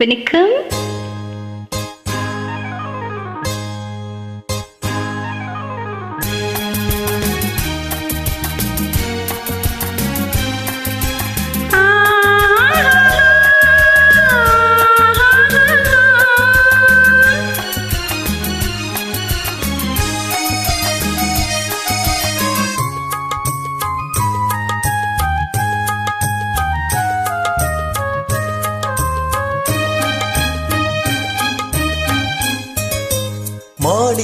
வணக்கம்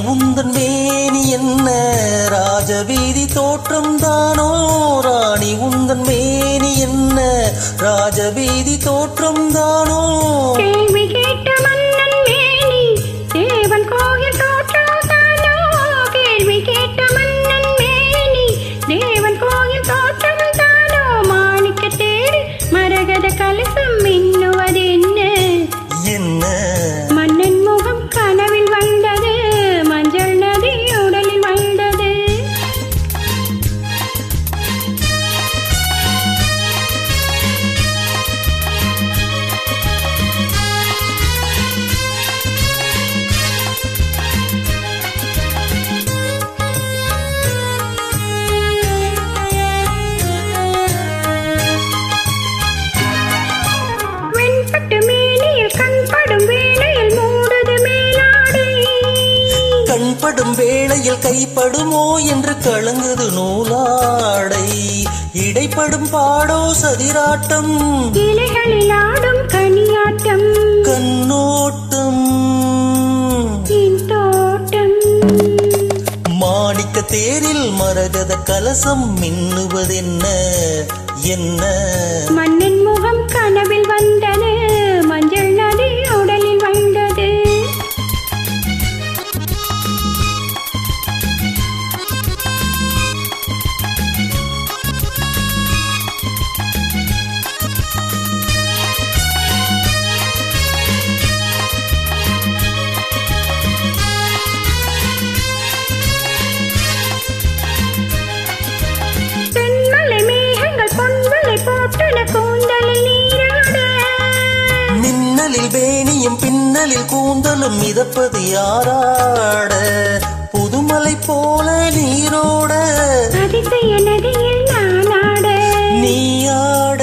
உந்தன் மேனி என்ன? ராஜவீதி தோற்றம் தானோ? ராணி உந்தன் மேனி என்ன? ராஜவீதி தோற்றம் தானோ? கேள்வி கேட்ட கண்படும் வேளையில் கைப்படுமோ என்று கலங்குது நூலாடை. இடைப்படும் பாடோ சதிராட்டம். இலைகளில் ஆடும் கனியாட்டம். கண்ணோட்டம். மாணிக்க தேரில் மரகத கலசம் மின்னுவதென்ன? என்ன? மன்னன் முகம் கனவில் வந்தது வேணியும் பின்னலில் கூந்தலும் மிதப்பது யாராட? புதுமலை போல நீரோட? நீயாட?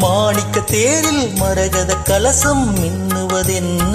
மாணிக்க தேரில் மரகத கலசம் மின்னுவதென்ன?